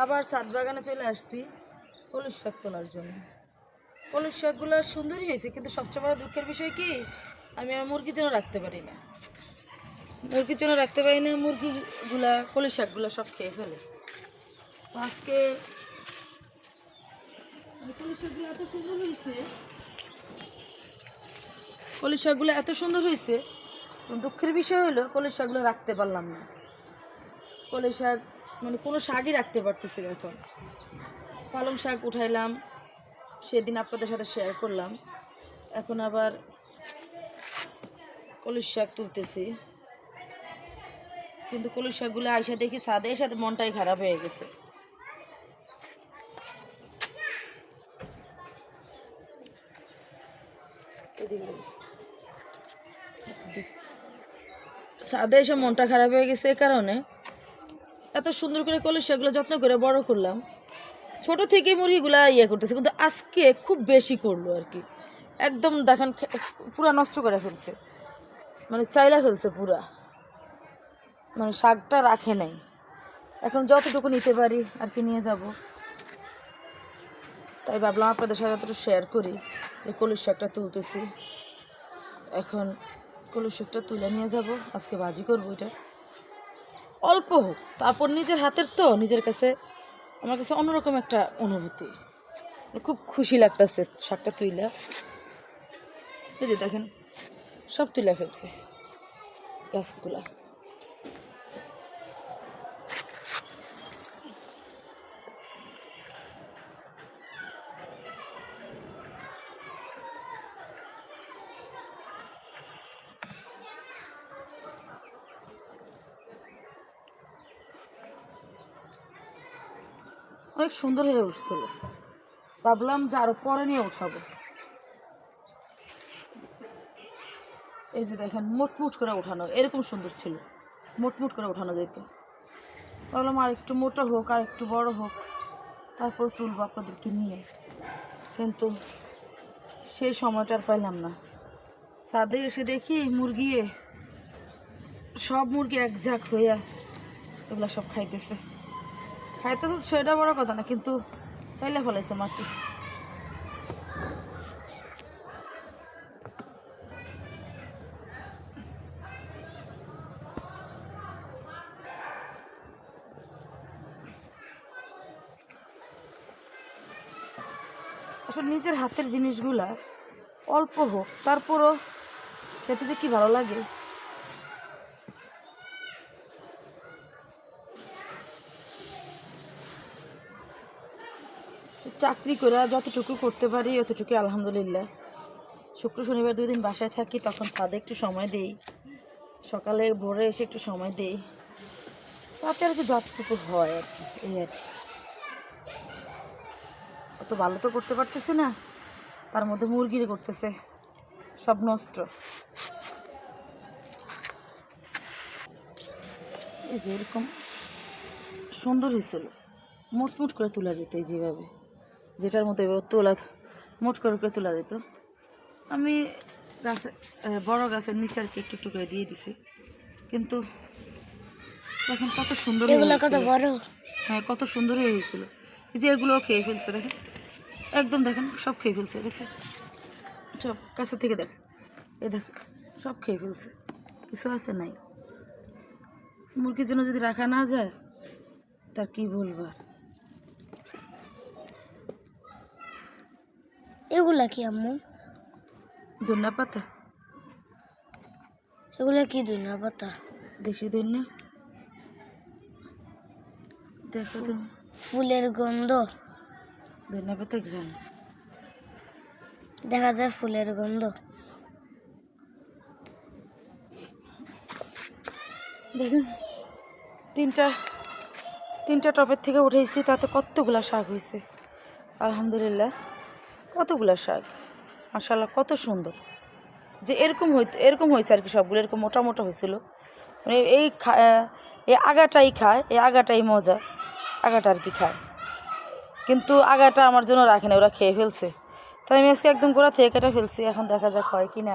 আবার সাত বাগানে চলে আসছি কলস শাক তোলার জন্য। কলস শাকগুলো সুন্দরই হয়েছে, কিন্তু সবচেয়ে বড় দুঃখের বিষয় কি, আমি আমার মুরগির জন্য রাখতে পারি না। মুরগির জন্য রাখতে পারি না, মুরগিগুলা কলস শাকগুলো সব খেয়ে ফেলে। আজকে এই শাকগুলো এত সুন্দর হয়েছে কলস শাকগুলো এত সুন্দর হয়েছে, দুঃখের বিষয় হলো কলস শাকগুলো রাখতে পারলাম না। কলই শাক মানে কোনো শাকই রাখতে পারতেছি না এখন। পালং শাক উঠাইলাম, সেদিন আপনাদের সাথে শেয়ার করলাম। এখন আবার কলস শাক তুলতেছি। কিন্তু কলস শাকগুলো আইসা দেখি সাদে সাথে মনটাই খারাপ হয়ে গেছে। সাদে এসে মনটা খারাপ হয়ে গেছে এ কারণে এত সুন্দর করে করলে সেগুলো যত্ন করে বড় করলাম। ছোট থেকে মুরগিগুলা ইয়ে করতেছে, কিন্তু আজকে খুব বেশি করল আর কি। একদম দেখেন পুরা নষ্ট করে ফেলছে। মানে চাইলা ফেলছে পুরা। মানে শাকটা রাখে নাই। এখন যতটুকু নিতে পারি আর কি নিয়ে যাব। তাই ভাবলাম আপনাদের সাথে একটু শেয়ার করি যে কলুর শাকটা তুলতেছি। এখন কলুর শাকটা তুলে নিয়ে যাব। আজকে ভাজি করব এটা। অল্প হোক, তারপর নিজের হাতের তো নিজের কাছে আমার কাছে অন্যরকম একটা অনুভূতি। খুব খুশি লাগতেছে শাকটা তুইলা। এই যে দেখেন, সব তুলে ফেলছে গাছগুলা। অনেক সুন্দর হয়ে উঠছিল। ভাবলাম যে আরও পরে নিয়ে উঠাবো। এই যে দেখেন, মুটমুট করে উঠানো, এরকম সুন্দর ছিল। মুটমুট করে উঠানো যেত। ভাবলাম আর একটু মোটা হোক, আর একটু বড় হোক, তারপর তুলব আপনাদেরকে নিয়ে। কিন্তু সেই সময়টা আর পাইলাম না। ছাদে এসে দেখি মুরগি সব মুরগি এক ঝাঁক হইয়া এগুলা সব খাইতেছে। খাইতেছে সেটা বড় কথা না, কিন্তু চাইলে ফেলাইছে মাটি। আসলে নিজের হাতের জিনিসগুলা অল্প হোক, তারপরও খেতে যে কি ভালো লাগে। চাকরি করে যতটুকু করতে পারি অতটুকু আলহামদুলিল্লাহ। শুক্র, শনিবার দুই দিন বাসায় থাকি, তখন ছাদে একটু সময় দেই। সকালে ভোরে এসে একটু সময় দেই। তাতে আর কি যতটুকু হয় আর কি, এই আর কি। অত ভালো তো করতে পারতেছি না, তার মধ্যে মুরগিরে করতেছে, সব নষ্ট। এই যে এরকম সুন্দর হয়েছিল মুটমুট করে তোলা যেত এই যেভাবে। যেটার মতো এবার তোলা মোট করে করে তোলা যেত। আমি গাছে বড় গাছের নিচে আর কি একটু একটু করে দিয়ে দিছি। কিন্তু এখন কত সুন্দর হয়ে কত বড়? হ্যাঁ কত সুন্দর হয়ে হয়েছিল যে এগুলো খেয়ে ফেলছে দেখেন। একদম দেখেন সব খেয়ে ফেলছে দেখছেন সব কাছে থেকে দেখ এ দেখ সব খেয়ে ফেলছে। কিছু আছে নাই। মুরগির জন্য যদি রাখা না যায় তার কি বলব এগুলা কি আম্মু? ধন্যা পাতা। এগুলা কি ধনিয়া পাতা? দেশি ধন্যা। দেখো তুমি ফুলের গন্ধ। ধন্যা পাতা গ্রাম দেখা যায় ফুলের গন্ধ। দেখুন তিনটা তিনটা টপের থেকে উঠেছি তাতে কতগুলা শাক হয়েছে আলহামদুলিল্লাহ। কতগুলা শাক? মাসাল্লাহ কত সুন্দর। যে এরকম হইতো এরকম হয়েছে আর কি সবগুলো, এরকম মোটা মোটা হয়েছিল মানে এই এই আগাটাই খায়, এই আগাটাই মজা, আগাটা আর কি খায়। কিন্তু আগাটা আমার জন্য রাখে না, ওরা খেয়ে ফেলছে। তাই আমি আজকে একদম গোড়া থেকে কেটে ফেলছি, এখন দেখা যাক হয় কি না